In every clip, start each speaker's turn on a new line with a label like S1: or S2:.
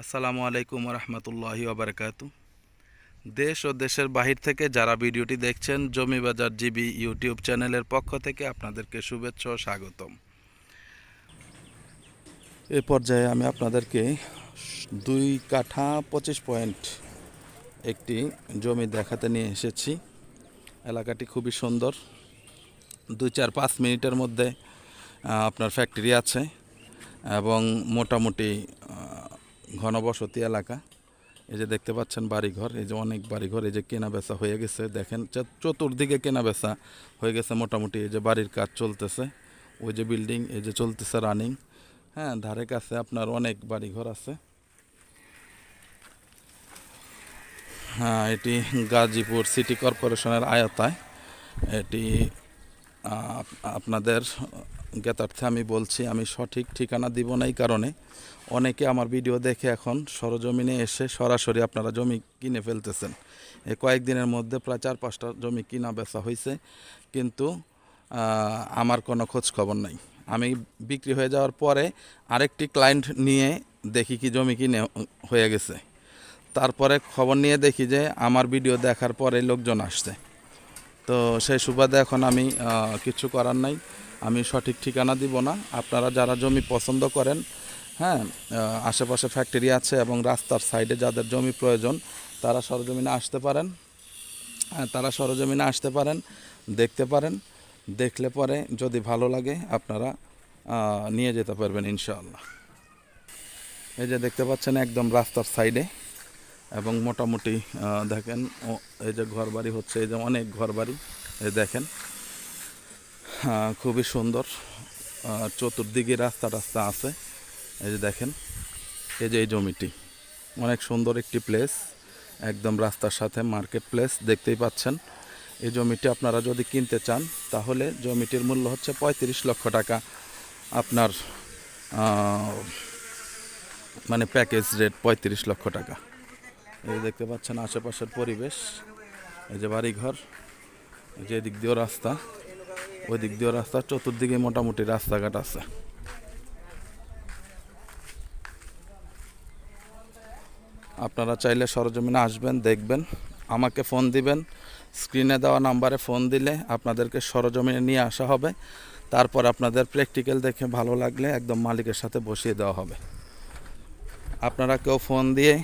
S1: আসসালামু আলাইকুম রহমতুল্লাহি ওবরাকাতু। দেশ ও দেশের বাহির থেকে যারা ভিডিওটি দেখছেন জমি বাজার জিবি ইউটিউব চ্যানেলের পক্ষ থেকে আপনাদেরকে শুভেচ্ছা ও স্বাগতম। এ পর্যায়ে আমি আপনাদেরকে দুই কাঠা পঁচিশ পয়েন্ট একটি জমি দেখাতে নিয়ে এসেছি। এলাকাটি খুবই সুন্দর। দুই চার পাঁচ মিনিটের মধ্যে আপনার ফ্যাক্টরি আছে এবং মোটামুটি ঘনবসতি এলাকা। এই যে দেখতে পাচ্ছেন বাড়িঘর, এই যে অনেক বাড়িঘর, এই যে কেনা বেচা হয়ে গেছে। দেখেন চতুর্দিকে কেনা বেচা হয়ে গেছে মোটামুটি। এই যে বাড়ির কাজ চলতেছে, ওই যে বিল্ডিং, এই যে চলতেছে রানিং। হ্যাঁ ধারে কাছে আপনার অনেক বাড়িঘর আছে। হ্যাঁ এটি গাজীপুর সিটি কর্পোরেশনের আয়তায় এটি আপনাদের জ্ঞাতার্থে আমি বলছি, আমি সঠিক ঠিকানা দিব না এই কারণে। অনেকে আমার ভিডিও দেখে এখন সরজমিনে এসে সরাসরি আপনারা জমি কিনে ফেলতেছেন। এই কয়েকদিনের মধ্যে প্রায় চার পাঁচটা জমি কিনা বেচা হয়েছে কিন্তু আমার কোনো খোঁজ খবর নাই। আমি বিক্রি হয়ে যাওয়ার পরে আরেকটি ক্লায়েন্ট নিয়ে দেখি কি জমি কিনে হয়ে গেছে। তারপরে খবর নিয়ে দেখি যে আমার ভিডিও দেখার পরে লোকজন আসছে। তো সেই সুবাদে এখন আমি কিছু করার নাই। আমি সঠিক ঠিকানা দিব না। আপনারা যারা জমি পছন্দ করেন হ্যাঁ আশেপাশে ফ্যাক্টরি আছে এবং রাস্তার সাইডে যাদের জমি প্রয়োজন, তারা সরজমিনে আসতে পারেন। হ্যাঁ তারা সরজমিনে আসতে পারেন, দেখতে পারেন। দেখলে পরে যদি ভালো লাগে, আপনারা নিয়ে যেতে পারবেন ইনশাআল্লাহ। এই যে দেখতে পাচ্ছেন একদম রাস্তার সাইডে এবং মোটামুটি দেখেন এই যে ঘর বাড়ি হচ্ছে, এই যে অনেক ঘর বাড়ি এই দেখেন। খুবই সুন্দর। চতুর্দিকে রাস্তা রাস্তা আছে। এই যে দেখেন, এই যে এই জমিটি। অনেক সুন্দর একটি প্লেস একদম রাস্তার সাথে মার্কেট প্লেস দেখতেই পাচ্ছেন। এই জমিটি আপনারা যদি কিনতে চান, তাহলে জমিটির মূল্য হচ্ছে পঁয়ত্রিশ লক্ষ টাকা। আপনার মানে প্যাকেজ রেট পঁয়ত্রিশ লক্ষ টাকা। এই দেখতে পাচ্ছেন আশেপাশের পরিবেশ। এই যে বাড়িঘর। যে এদিক দিয়েও রাস্তা। ওই দিক দিয়েও রাস্তা, চতুর্দিকে মোটামুটি রাস্তাঘাট আছে। আপনারা চাইলে সরজমিনে আসবেন, দেখবেন, আমাকে ফোন দিবেন, স্ক্রিনে দেওয়া নাম্বারে ফোন দিলে আপনাদেরকে সরজমিনে নিয়ে আসা হবে। তারপর আপনাদের প্র্যাকটিক্যাল দেখে ভালো লাগলে একদম মালিকের সাথে বসিয়ে দেওয়া হবে। আপনারা কেউ ফোন দিয়ে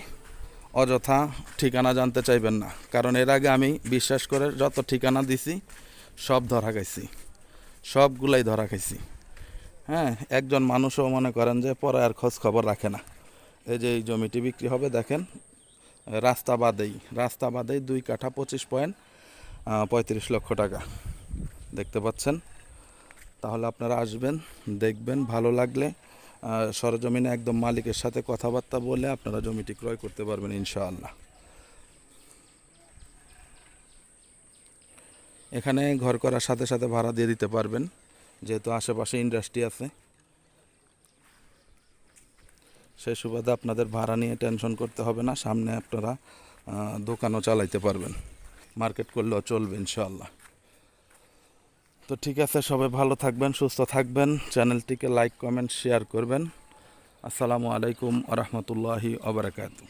S1: অযথা ঠিকানা জানতে চাইবেন না, কারণ এর আগে আমি বিশ্বাস করে যত ঠিকানা দিছি, সব ধরা খাইছি। সবগুলাই ধরা খাইছি। হ্যাঁ একজন মানুষও মনে করেন যে পরে আর খোঁজ খবর রাখে না। এই যে এই জমিটি বিক্রি হবে, দেখেন, রাস্তা বাদেই রাস্তা বাদেই দুই কাঠা পঁচিশ পয়েন্ট পঁয়ত্রিশ লক্ষ টাকা। দেখতে পাচ্ছেন? তাহলে আপনারা আসবেন, দেখবেন, ভালো লাগলে সরজমিনে একদম মালিকের সাথে কথাবার্তা বলে আপনারা জমিটি ক্রয় করতে পারবেন ইনশাআল্লাহ। এখানে ঘর করার সাথে সাথে ভাড়া দিয়ে দিতে পারবেন, যেহেতু আশেপাশে ইন্ডাস্ট্রি আছে। সেই সুবাদে আপনাদের ভাড়া নিয়ে টেনশন করতে হবে না, সামনে আপনারা দোকানও চালাইতে পারবেন। মার্কেট করলেও চলবে ইনশাআল্লাহ। তো ঠিক আছে, সবাই ভালো থাকবেন, সুস্থ থাকবেন। চ্যানেলটিকে লাইক কমেন্ট শেয়ার করবেন। আসসালামু আলাইকুম আ রহমতুল্লাহি আবরাকাতু